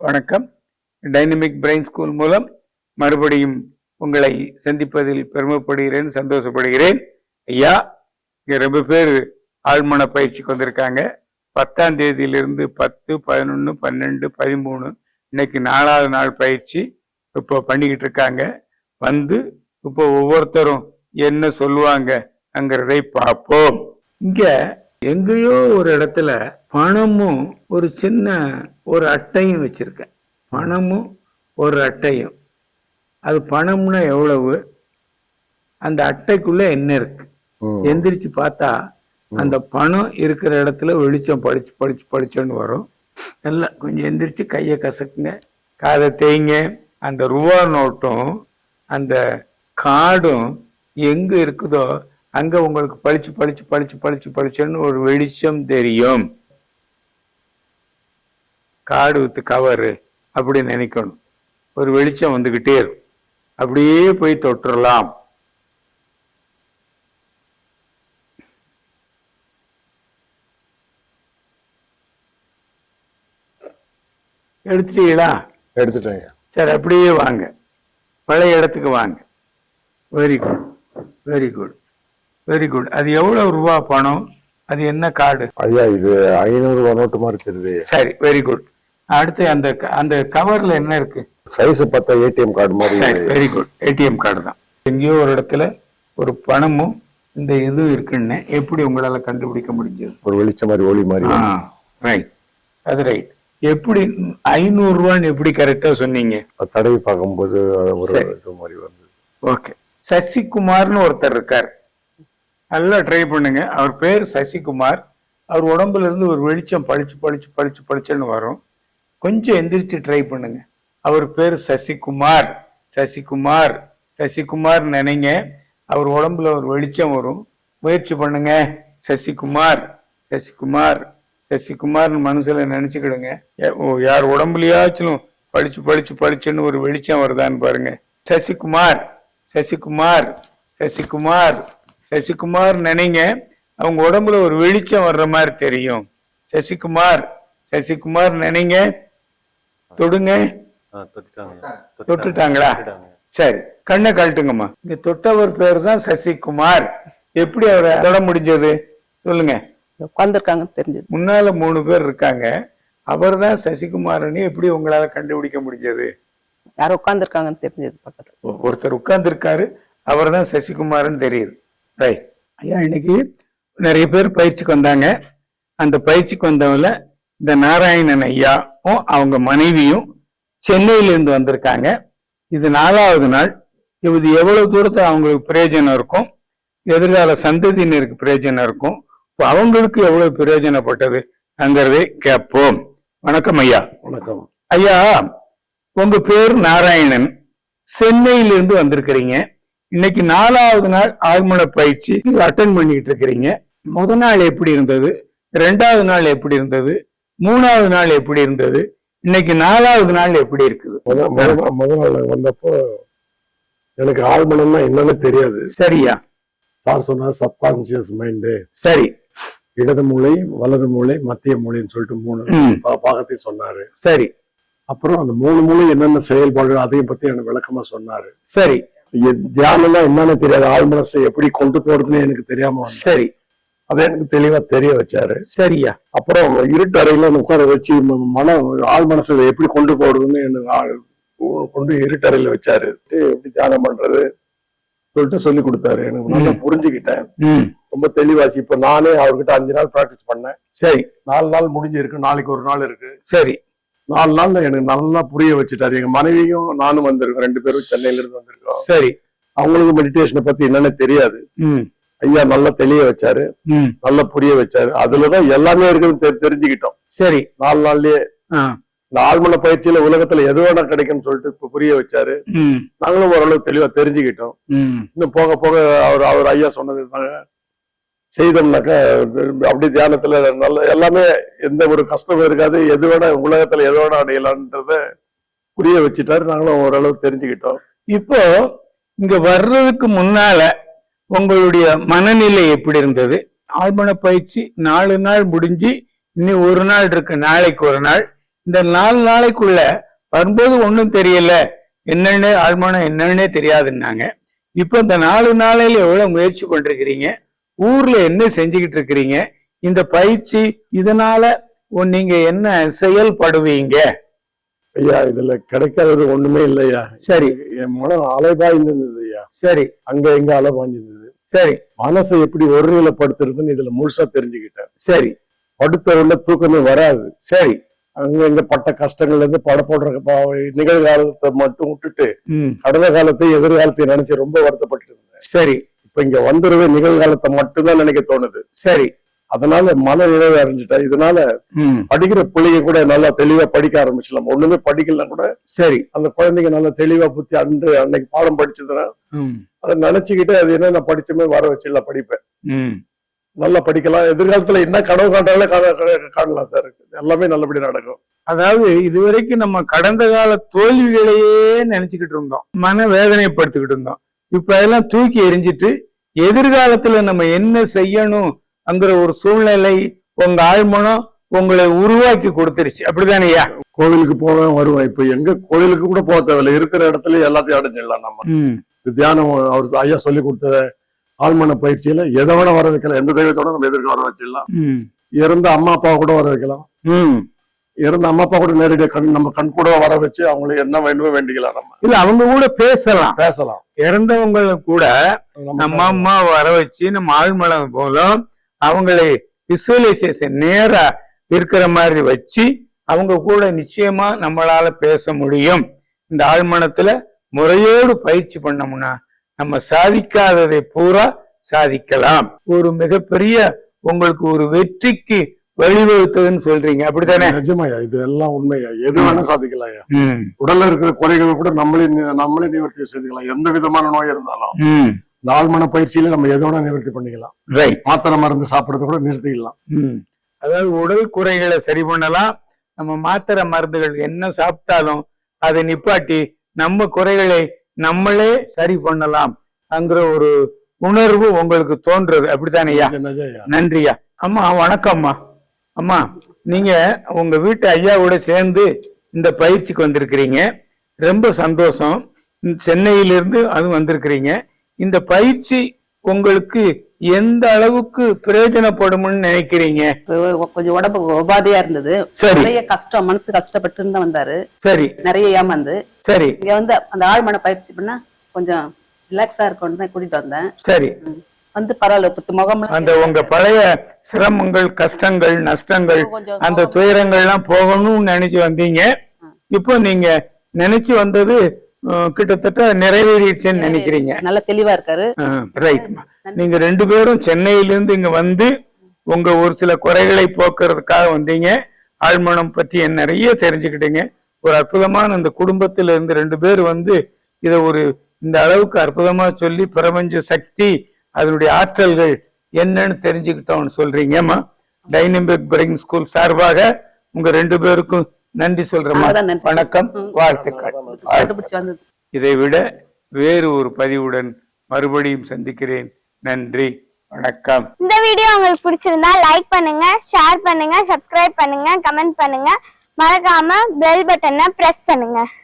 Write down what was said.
வணக்கம். Dynamic brain school மூலம் மறுபடியும் உங்களை சந்திப்பதில் பெருமைப்படுகிறேன் சந்தோஷப்படுகிறேன். ஐயா இங்கே ரொம்ப பேர் ஆழ்மன பயிற்சிக்கு வந்திருக்காங்க. பத்தாம் தேதியிலிருந்து பத்து பதினொன்று பன்னெண்டு பதிமூணு இன்னைக்கு நாலாவது நாள் பயிற்சி இப்போ பண்ணிக்கிட்டு இருக்காங்க. வந்து இப்போ ஒவ்வொருத்தரும் என்ன சொல்லுவாங்கங்கிறதை பார்ப்போம். இங்கே எங்கேயோ ஒரு இடத்துல பணமும் ஒரு சின்ன ஒரு அட்டையும் வச்சிருக்கேன். பணமும் ஒரு அட்டையும். அது பணம்னா எவ்வளவு? அந்த அட்டைக்குள்ள என்ன இருக்கு. எந்திரிச்சு பார்த்தா அந்த பணம் இருக்கிற இடத்துல வெளிச்சம் படிச்சு படிச்சு படிச்சோன்னு வரும். நல்லா கொஞ்சம் எந்திரிச்சு கையை கசக்குங்க. காதை தேய்ங்க. அந்த ரூபா நோட்டும் அந்த கார்டும் எங்க இருக்குதோ அங்க உங்களுக்கு பளிச்சு பளிச்சு பளிச்சு பளிச்சு பளிச்சுன்னு ஒரு வெளிச்சம் தெரியும். கார்டு வித்து கவரு அப்படி நினைக்கணும். ஒரு வெளிச்சம் வந்துகிட்டே இருக்கும். அப்படியே போய் தொட்டுறலாம். எடுத்துட்டீங்களா? எடுத்துட்டேங்க. சரி அப்படியே வாங்க. பழைய இடத்துக்கு வாங்க. Very good very good very good அது எவ்வளவு ரூபா பணம்? அது என்ன கார்டு? ஐயா இது ஐநூறு ரூபா நோட்டு மாதிரி தெரியுது சரி வெரி குட் அடுத்து அந்த அந்த கவர்ல என்ன இருக்கு? சைஸ் பார்த்தா ஏடிஎம் கார்டு மாதிரி சரி வெரி குட் ஏடிஎம் கார்டு தான். எங்கேயோ ஒரு இடத்துல ஒரு பணமும் இந்த இதுவும் இருக்குன்னு எப்படி உங்களால கண்டுபிடிக்க முடிஞ்சது? ஒரு வெளிச்சம் மாதிரி ஒளி மாதிரி. ரைட் அது ரைட் எப்படி ஐநூறு ரூபான்னு எப்படி கரெக்டா சொன்னீங்க? தடவி பார்க்கும்போது ஒரு. இது மாதிரி வருது ஓகே சசிகுமார்னு ஒருத்தர் இருக்கார். நல்லா ட்ரை பண்ணுங்க. அவர் பேர் சசிகுமார். அவர் உடம்புல இருந்து ஒரு வெளிச்சம் பளிச்சு பளிச்சு பளிச்சு பளிச்சுன்னு வரும். கொஞ்சம் எந்திரிச்சு ட்ரை பண்ணுங்க. அவர் பேர் சசிகுமார். சசிகுமார். சசிகுமார் நினைங்க. அவர் உடம்புல ஒரு வெளிச்சம் வரும். முயற்சி பண்ணுங்க. சசிகுமார். சசிகுமார். சசிகுமார்னு மனசுல நினைச்சுக்கிடுங்க. யார் உடம்புலயாச்சும் பளிச்சு பளிச்சு பளிச்சுன்னு ஒரு வெளிச்சம் வருதான்னு பாருங்க. சசிகுமார். சசிகுமார். சசிகுமார். சசிகுமார் நினைங்க. அவங்க உடம்புல ஒரு வெளிச்சம் வர்ற மாதிரி தெரியும். சசிகுமார் சசிகுமார் நினைங்க. தொடுங்க. தொட்டுட்டாங்களா? சரி கண்ணை கழட்டுங்கம்மா. இங்க தொட்டவர் பேர் தான் சசிகுமார். எப்படி அவரை தொட முடிஞ்சது? சொல்லுங்க. உட்காந்துருக்காங்கன்னு தெரிஞ்சது. முன்னால மூணு பேர் இருக்காங்க. அவர் தான் சசிகுமாரன்னு எப்படி உங்களால கண்டுபிடிக்க முடிஞ்சது? யாரும் உட்காந்துருக்காங்கன்னு தெரிஞ்சது பக்கத்துல. ஒருத்தர் உட்கார்ந்து இருக்காரு அவர் தான் சசிகுமார்னு தெரியுது. ரைட் ஐயா இன்னைக்கு நிறைய பேர் பயிற்சிக்கு வந்தாங்க. அந்த பயிற்சிக்கு வந்தவங்கள இந்த நாராயணன் ஐயாவும் அவங்க மனைவியும் சென்னையில இருந்து வந்திருக்காங்க. இது நாலாவது நாள். இது எவ்வளவு தூரத்தை அவங்களுக்கு பிரயோஜனம் இருக்கும்? எதிர்கால சந்ததியினருக்கு பிரயோஜனம் இருக்கும்? இப்ப அவங்களுக்கு எவ்வளவு பிரயோஜனப்பட்டது அங்கிறதை கேட்போம். வணக்கம் ஐயா. வணக்கம். ஐயா உங்க பேர் நாராயணன். சென்னையிலிருந்து வந்திருக்கிறீங்க. இன்னைக்கு நாலாவது நாள் ஆழ்மன பயிற்சி அட்டன் பண்ணிட்டு இருக்கிறீங்க. முத நாள் எப்படி இருந்தது? ரெண்டாவது நாள் எப்படி இருந்தது? மூணாவது நாள் எப்படி இருந்தது? இன்னைக்கு நாலாவது நாள் எப்படி இருக்குது? முத நாள் வந்தப்போ எனக்கு ஆழ்மனம்னா என்னன்னு தெரியாது. சரியா? சார் சொன்னார் சப்கான்சியஸ் மைண்டு சரி. இடது மூளை வலது மூளை மத்திய மூளைன்னு சொல்லிட்டு மூணு ம். பா- பாகத்தையும் சொன்னாரு. சரி. அப்புறம் அந்த மூணு மூளை என்னென்ன செயல்பாடு அதையும் பத்தி எனக்கு விளக்கமா சொன்னாரு. சரி. தியானம்னா என்னன்னு தெரியாது. ஆழ்மனசை எப்படி கொண்டு போறதுன்னு எனக்கு தெரியாம. சரி. அதை எனக்கு தெளிவா தெரிய வச்சாரு. சரியா. அப்புறம் இருட்டு அறையில உட்கார வச்சு ம- மன ஆள் மனசை எப்படி கொண்டு போறதுன்னு எனக்கு கொண்டு இருட்டு அறையில வச்சாரு. எப்படி தியானம் பண்றது? சொல்லிட்டு சொல்லி கொடுத்தாரு. எனக்கு நல்லா. புரிஞ்சுக்கிட்டேன். ரொம்ப தெளிவாச்சு. இப்ப நானே அவர்கிட்ட அஞ்சு நாள் பிராக்டிஸ் பண்ணேன். சரி. நாலு நாள் முடிஞ்சிருக்கு. நாளைக்கு ஒரு நாள் இருக்கு. சரி. நாலு நாள்ல எனக்கு நல்லா புரிய வச்சுட்டாரு. எங்க மனைவியும் நானும் வந்திருக்கோம். ரெண்டு பேரும் சென்னையில இருந்து வந்திருக்கோம். சரி. அவங்களுக்கு மெடிடேஷனை பத்தி என்னன்னு தெரியாது. ஐயா நல்லா தெளிய வச்சாரு. நல்லா புரிய வச்சாரு. அதுலதான் எல்லாமே இருக்குன்னு தெரி- தெரிஞ்சுக்கிட்டோம். சரி. நாலு நாள்லயே இந்த ஆழ்மன பயிற்சியில உலகத்துல எது வேணா கிடைக்கும்னு சொல்லிட்டு புரிய வச்சாரு. நாங்களும் ஓரளவு தெளிவா தெரிஞ்சுக்கிட்டோம். இன்னும் போக போக அவர் அவர் ஐயா சொன்னது செய்தோம்னாக்கா அப்படி தியானத்துல நல்ல எல்லாமே எந்த ஒரு கஷ்டமும் இருக்காது. எது வேணா உலகத்துல எது வேணா அடையலான்றத புரிய வச்சுட்டாரு. நாங்களும் ஓரளவு தெரிஞ்சுக்கிட்டோம். இப்போ இங்க வர்றதுக்கு முன்னால உங்களுடைய மனநிலை எப்படி இருந்தது? ஆழ்மன பயிற்சி நாலு நாள் முடிஞ்சு இன்னும் ஒரு நாள் இருக்கு நாளைக்கு ஒரு நாள். இந்த நாலு நாளைக்குள்ள வரும்போது ஒன்றும் தெரியல. என்னன்னு ஆழ்மானம் என்னன்னே தெரியாதுன்னாங்க. இப்போ இந்த நாலு நாளையில எவ்வளவு முயற்சி பண்றீங்க ஊர்ல என்ன செஞ்சுக்கிட்டு இருக்கிறீங்க? இந்த பயிற்சி இதனால நீங்க என்ன செயல்படுவீங்க? ஐயா இதுல கிடைக்காதது ஒண்ணுமே இல்லையா? சரி. என் மனம் அலைபாய்ந்திருந்தது ஐயா. சரி. அங்க எங்க அலைபாய்ந்திருந்தது? சரி. மனசை எப்படி ஒருநிலைப்படுத்துறதுன்னு இதுல முழுசா தெரிஞ்சுக்கிட்டேன். சரி. படுத்த உடனே தூக்கமே வராது. சரி. அங்க எங்க பட்ட கஷ்டங்கள்ல இருந்து பட போடுற நிகழ்காலத்தை மட்டும் விட்டுட்டு கடந்த காலத்தை எதிர்காலத்தை நினைச்சு ரொம்ப வருத்தப்பட்டு இருந்தேன். சரி. இப்ப இங்க வந்துருவே நிகழ்காலத்தை மட்டும்தான் நினைக்க தோணுது. சரி. அதனால மன நிறைவு அடைஞ்சிட்டேன் இதனால படிக்கிற பிள்ளைங்க கூட நல்லா தெளிவா படிக்க ஆரம்பிச்சலாம் ஒண்ணுமே படிக்கலாம் கூட சரி. அந்த குழந்தைங்க நல்லா தெளிவா புத்தி அன்று அன்னைக்கு பாடம் படிச்சதுன்னா அதை நினைச்சுக்கிட்டு அது என்ன நான் படிச்சுமே வர வச்சிடலாம் படிப்பேன் நல்லா படிக்கலாம். எதிர்காலத்துல என்ன கனவு காண்டாலே காணலாம் சார். எல்லாமே நல்லபடி நடக்கும். அதாவது இதுவரைக்கும் நம்ம கடந்த கால தோல்விகளையே நினைச்சுக்கிட்டு இருந்தோம். மன வேதனைப்படுத்திக்கிட்டு இருந்தோம். இப்ப அதெல்லாம் தூக்கி எறிஞ்சிட்டு எதிர்காலத்துல நம்ம என்ன செய்யணும் அங்கிற ஒரு சூழ்நிலை உங்க ஆழ்மனம் உங்களை உருவாக்கி கொடுத்துருச்சு. அப்படிதானேயா கோவிலுக்கு போவேன் வருவேன். இப்ப எங்க கோவிலுக்கு கூட போக தேவையில்ல. இருக்கிற இடத்துல எல்லாத்தையும் அடைஞ்சிடலாம் நம்ம. தியானம் அவர் ஐயா சொல்லி கொடுத்த ஆழ்மன பயிற்சியில எதை வேணா வர வைக்கலாம். எந்த தெய்வத்தோட நம்ம எதிர்க்க வர வச்சிடலாம். இறந்த அம்மா அப்பாவை கூட வர வைக்கலாம். ம் இறந்த அம்மா அப்பா கூட நேரடியாக கண் நம்ம கண் கூட வர வச்சு அவங்களுக்கு என்ன வேண்டுமோ வேண்டிக்கலாம் நம்ம. இல்ல அவங்க கூட பேசலாம். பேசலாம். இறந்தவங்கள கூட நம்ம அம்மா வர வச்சு நம்ம ஆழ்மனம் போலும் அவங்களை விசுவலைசேஷன் நேரா இருக்கிற மாதிரி வச்சு அவங்க கூட நிச்சயமா நம்மளால பேச முடியும். இந்த ஆழ்மனத்துல முறையோடு பயிற்சி பண்ணோம்னா நம்ம சாதிக்காததை பூரா சாதிக்கலாம். ஒரு மிகப்பெரிய உங்களுக்கு ஒரு வெற்றிக்கு வழிவகுத்ததுன்னு சொல்றீங்க. அப்படித்தானே? நிஜமாயா இது எல்லாம் உண்மையா? எது வேணா சாதிக்கலாம் ஐயா ம். உடல்ல இருக்கிற குறைகள் கூட நம்மளே நம்மளே நிவர்த்தி செய்துக்கலாம். எந்த விதமான நோய் இருந்தாலும். ஆழ்மன பயிற்சியில நம்ம எதை வேணா நிவர்த்தி பண்ணிக்கலாம். மாத்திரை மருந்து சாப்பிடறத கூட நிறுத்திக்கலாம். அதாவது உடல் குறைகளை சரி பண்ணலாம். நம்ம மாத்திரை மருந்துகள் என்ன சாப்பிட்டாலும் அதை நிப்பாட்டி நம்ம குறைகளை நம்மளே சரி பண்ணலாம் அங்கிற ஒரு உணர்வு உங்களுக்கு தோன்றது. அப்படித்தானேயா. நன்றியா? அம்மா வணக்கம்மா. அம்மா நீங்க உங்க வீட்டு ஐயாவோட சேர்ந்து இந்த பயிற்சிக்கு வந்திருக்கிறீங்க. ரொம்ப சந்தோஷம். சென்னையிலிருந்து அதுவும் வந்திருக்கிறீங்க. இந்த பயிற்சி உங்களுக்கு எந்த அளவுக்கு பிரயோஜனப்படும்னு நினைக்கிறீங்க? கொஞ்சம் உடம்பு உபாதையா இருந்தது. நிறைய கஷ்டம் மனசு கஷ்டப்பட்டு தான் வந்தாரு. சரி. நிறைய ஏமாந்து. சரி. இங்க வந்து அந்த ஆழ்மன பயிற்சி பண்ணா கொஞ்சம் ரிலாக்ஸா இருக்கும்னு தான் கூட்டிட்டு வந்தேன். சரி. வந்து பரவாயில்ல புத்து முகம்லாம் அந்த உங்க பழைய சிரமங்கள் கஷ்டங்கள் நஷ்டங்கள் அந்த துயரங்கள்லாம் போகணும்னு நினைச்சு வந்தீங்க. இப்போ நீங்க நினைச்சு வந்தது கிட்டத்தட்ட நிறைவேறிடுச்சுன்னு நினைக்கிறீங்க. நல்ல தெளிவா இருக்காரு. ரைட் நீங்க ரெண்டு பேரும் சென்னையிலிருந்து இங்க வந்து உங்க ஒரு சில குறைகளை போக்குறதுக்காக வந்தீங்க. ஆழ்மனம் பற்றி நிறைய தெரிஞ்சுக்கிட்டீங்க. ஒரு அற்புதமான அந்த குடும்பத்துல இருந்து ரெண்டு பேர் வந்து இத ஒரு இந்த அளவுக்கு அற்புதமா சொல்லி பிரபஞ்ச சக்தி அதனுடைய ஆற்றல்கள் என்னன்னு தெரிஞ்சுக்கிட்டோம்னு சொல்றீங்கம்மா டைனமிக் பிரெயின் ஸ்கூல் சார்பாக உங்க ரெண்டு பேருக்கும் நன்றி சொல்றேம்மா. வணக்கம். வாழ்த்துக்கள். இதை விட வேறு ஒரு பதிவுடன் மறுபடியும் சந்திக்கிறேன். நன்றி. வணக்கம். இந்த வீடியோ உங்களுக்கு பிடிச்சிருந்தா லைக் பண்ணுங்க ஷேர் பண்ணுங்க சப்ஸ்கிரைப் பண்ணுங்க கமெண்ட் பண்ணுங்க. மறக்காம பெல் பட்டனை பிரஸ் பண்ணுங்க.